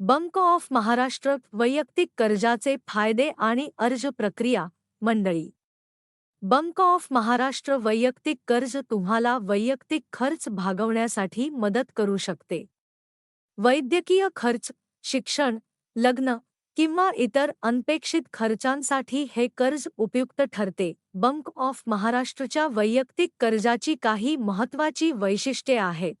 Bunk of Maharashtra वैयक्तिक कर्जाचे फायदे आणि अर्ज प्रक्रिया मंडळी. बंक ऑफ महाराष्ट्र वैयक्तिक कर्ज तुम्हाला वैयक्तिक खर्च भागवण्यासाठी मदत करू शकते. वैद्यकीय खर्च शिक्षण लग्न किंवा इतर अनपेक्षित खर्चांसाठी हे कर्ज उपयुक्त ठरते. बंक ऑफ महाराष्ट्रच्या वैयक्तिक कर्जाची काही महत्त्वाची वैशिष्ट्ये आहेत.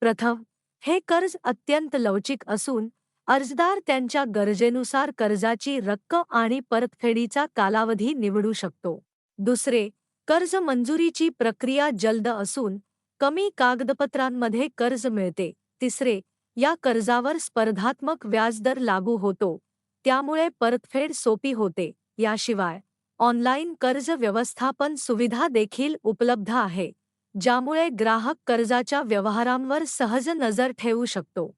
प्रथम हे कर्ज अत्यंत लवचिक असून अर्जदार त्यांच्या गरजेनुसार कर्जाची रक्कम आणि परतफेडीचा कालावधी निवडू शकतो. दुसरे कर्ज मंजुरीची प्रक्रिया जलद असून कमी कागदपत्रांमध्ये कर्ज मिळते. तिसरे या कर्जावर स्पर्धात्मक व्याजदर लागू होतो. त्यामुळे परतफेड सोपी होते. याशिवाय ऑनलाईन कर्ज व्यवस्थापन सुविधा देखील उपलब्ध आहे. ज्यामुळे ग्राहक कर्जाच्या व्यवहारांवर सहज नजर ठेवू शकतो.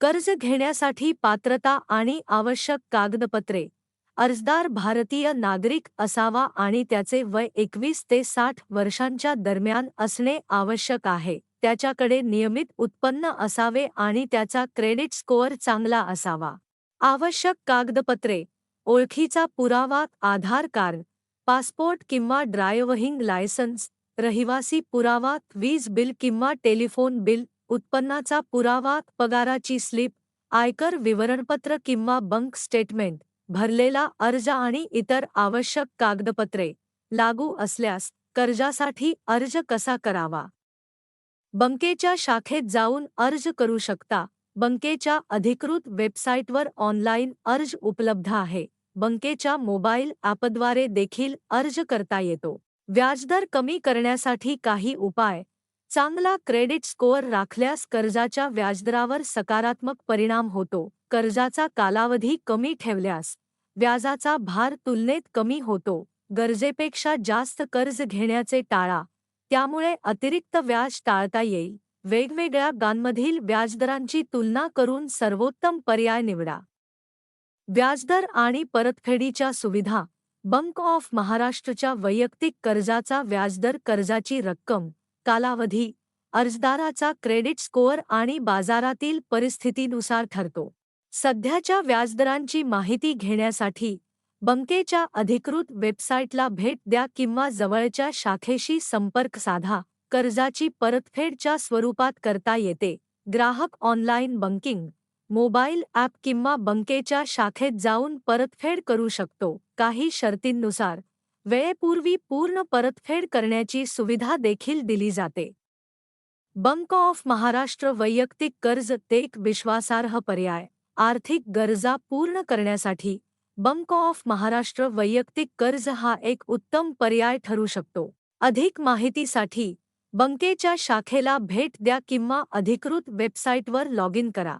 कर्ज घेण्यासाठी पात्रता आणि आवश्यक कागदपत्रे अर्जदार भारतीय नागरिक असावा आणि त्याचे वय एकवीस ते साठ वर्षांच्या दरम्यान असणे आवश्यक आहे. त्याच्याकडे नियमित उत्पन्न असावे आणि त्याचा क्रेडिट स्कोअर चांगला असावा. आवश्यक कागदपत्रे ओळखीचा पुरावा आधार कार्ड पासपोर्ट किंवा ड्रायव्हिंग लायसन्स रहिवासी पुरावा वीज बिल किंवा टेलिफोन बिल उत्पन्नाचा पुरावा पगाराची स्लिप आयकर विवरणपत्र किंवा बंक स्टेटमेंट भरलेला अर्ज आणि इतर आवश्यक कागदपत्रे लागू असल्यास कर्जासाठी अर्ज कसा करावा? बंकेच्या शाखेत जाऊन अर्ज करू शकता. बंकेच्या अधिकृत वेबसाईटवर ऑनलाईन अर्ज उपलब्ध आहे. बंकेच्या मोबाईल ॲपद्वारे देखील अर्ज करता येतो. व्याजदर कमी करण्यासाठी काही उपाय. चांगला क्रेडिट स्कोअर राखल्यास कर्जाच्या व्याजदरावर सकारात्मक परिणाम होतो. कर्जाचा कालावधी कमी ठेवल्यास व्याजाचा भार तुलनेत कमी होतो. गरजेपेक्षा जास्त कर्ज घेण्याचे टाळा. त्यामुळे अतिरिक्त व्याज टाळता येईल. वेगवेगळ्या गांमधील व्याजदरांची तुलना करून सर्वोत्तम पर्याय निवडा. व्याजदर आणि परतफेडीच्या सुविधा. बंक ऑफ महाराष्ट्रच्या वैयक्तिक कर्जाचा व्याजदर कर्जाची रक्कम कालावधी अर्जदाराचा क्रेडिट स्कोअर आणि बाजारातील परिस्थितीनुसार ठरतो. सध्याच्या व्याजदरांची माहिती घेण्यासाठी बंकेच्या अधिकृत वेबसाईटला भेट द्या किंवा जवळच्या शाखेशी संपर्क साधा. कर्जाची परतफेडच्या स्वरूपात करता येते. ग्राहक ऑनलाईन बंकिंग मोबाईल ॲप किंवा बंकेच्या शाखेत जाऊन परतफेड करू शकतो काही शर्तींनुसार. वेळेपूर्वी पूर्ण परतफेड करण्याची सुविधा देखील दिली जाते. बंक ऑफ महाराष्ट्र वैयक्तिक कर्ज एक विश्वासार्ह पर्याय आर्थिक गरजा पूर्ण करण्यासाठी बंक ऑफ महाराष्ट्र वैयक्तिक कर्ज हा एक उत्तम पर्याय ठरू शकतो. अधिक माहितीसाठी बंकेच्या शाखेला भेट द्या किंवा अधिकृत वेबसाईटवर लॉग इन करा.